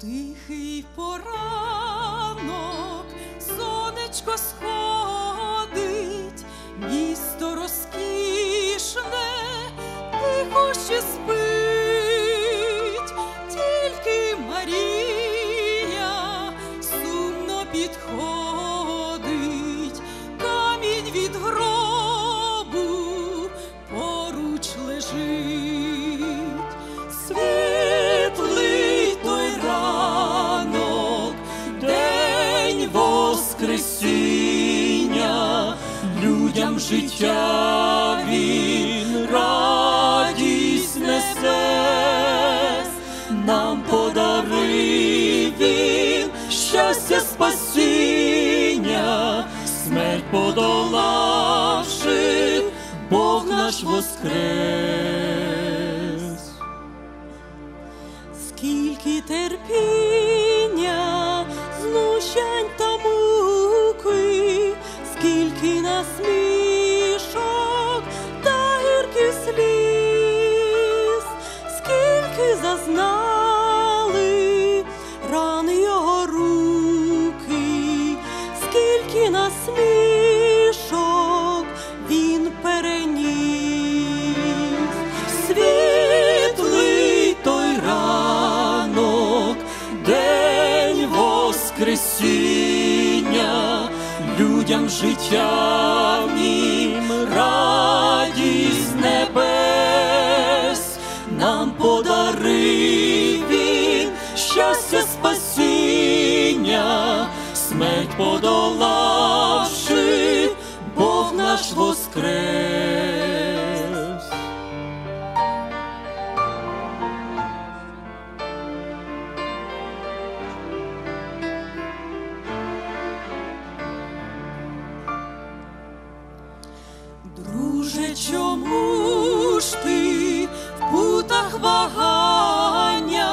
Тихий поранок, сонечко сходить, життя він радість несе, нам подарив він щастя спасіння, смерть подолавши, Бог наш воскрес. Скільки терпіння, зазнали рани його руки, скільки насмішок він переніс. Світлий той ранок, день Воскресіння, людям життя радість небес, нам подарив він щастя спасіння, смерть подолавши, Бог наш воскрес. Друже, чому ж ти путах вагання?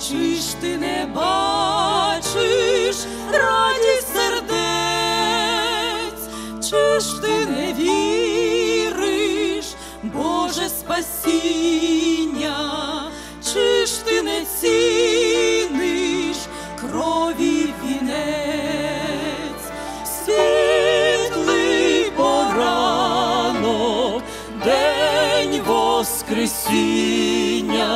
Чи ж ти не бачиш радість сердець? Чи ж ти не віриш, Боже спасіння? Чи ж ти не ціниш крові Воскресіння,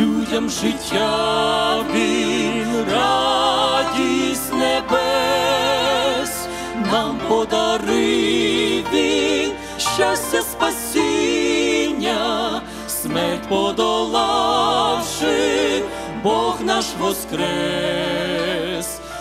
людям життя він радість небес, нам подарив він щастя спасіння, смерть подолавши, Бог наш воскрес.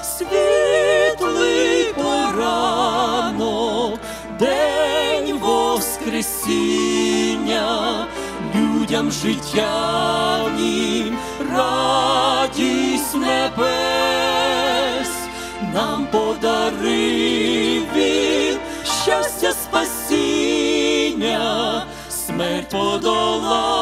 Світлий поранок, день Воскресіння, дання, людям життя в нім, радість небес, нам подарив він щастя спасіння, смерть подолав.